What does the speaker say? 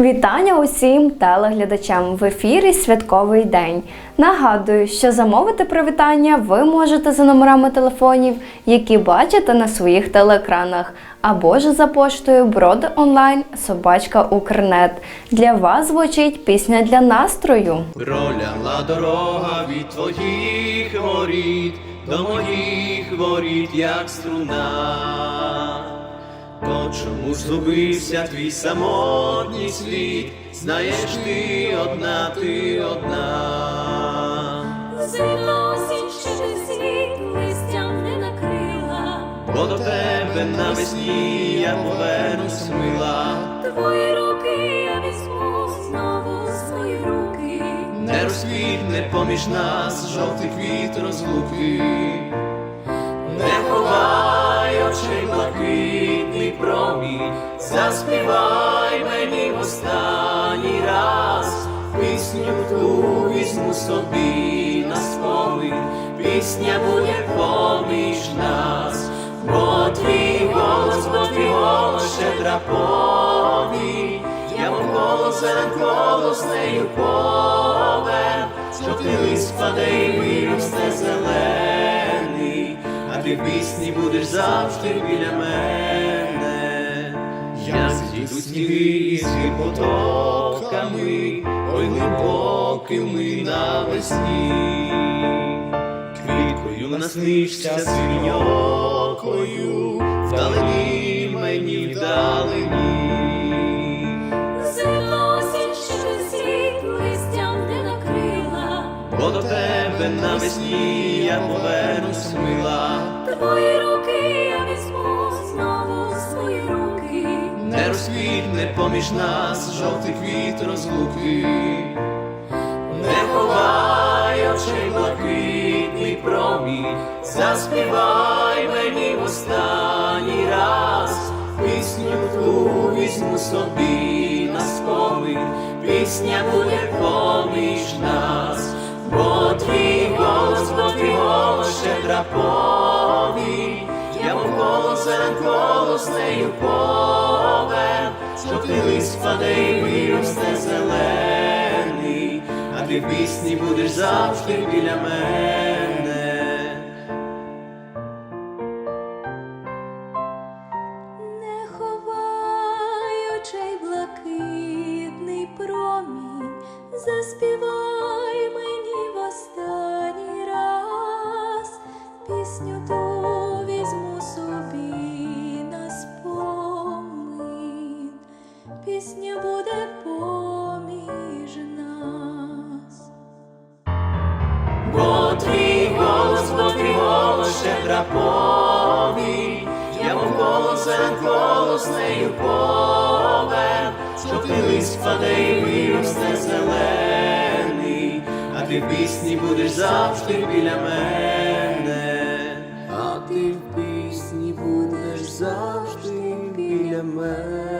Вітання усім телеглядачам в ефірі Святковий день. Нагадую, що замовити привітання ви можете за номерами телефонів, які бачите на своїх телеекранах, або ж за поштою Броди онлайн собачка Укрнет. Для вас звучить пісня для настрою. Проляла дорога від твоїх воріт до моїх воріт, як струна. То чому згубився твій самотній світ? Знаєш, ти одна, ти одна. Осінь ще ти світ листям не накрила, Бо до тебе навесні я повернусь мила. твої руки я візьму знову свої руки. Не розквітне поміж нас жовтий квіт розлуки. Не ховай очей промінь, заспівай мені в останній раз, пісню ту візьму собі на спомин, пісня буде поміж нас, бо твій голос, бо твій голос щедра повінь, я мов голос зелен голос нею повен, що ти лист впаде і виросте зелений, а ти в пісні будеш завжди біля мене. Зійду сніги із потоками, ой глибокими навесні. Квіткою наснишся свиньокою, вдалині мені вдалині. Зимно осінь світ листям не накрила, Бо до тебе навесні я повернусь розквітне поміж нас жовтий квіт розлуки, не ховай очей блакитний промінь, заспівай мені в останній раз, пісню ту візьму собі на спомин, пісня буде поміж нас, бо твій голос, бо твій голос щедра повінь, я мов голос зелен голос нею ти лист впаде і виросте зелений, а ти в пісні будеш завжди біля мене. Не ховай очей блакитний промінь, заспівай мені в останній раз, пісню ту пісня буде поміж нас. Бо твій голос, бо твій голос щедра повінь, я мов голос голос нею повен, що ти лист впаде і виросте зелений, а ти в пісні будеш завжди біля мене, а ти в пісні будеш завжди біля мене.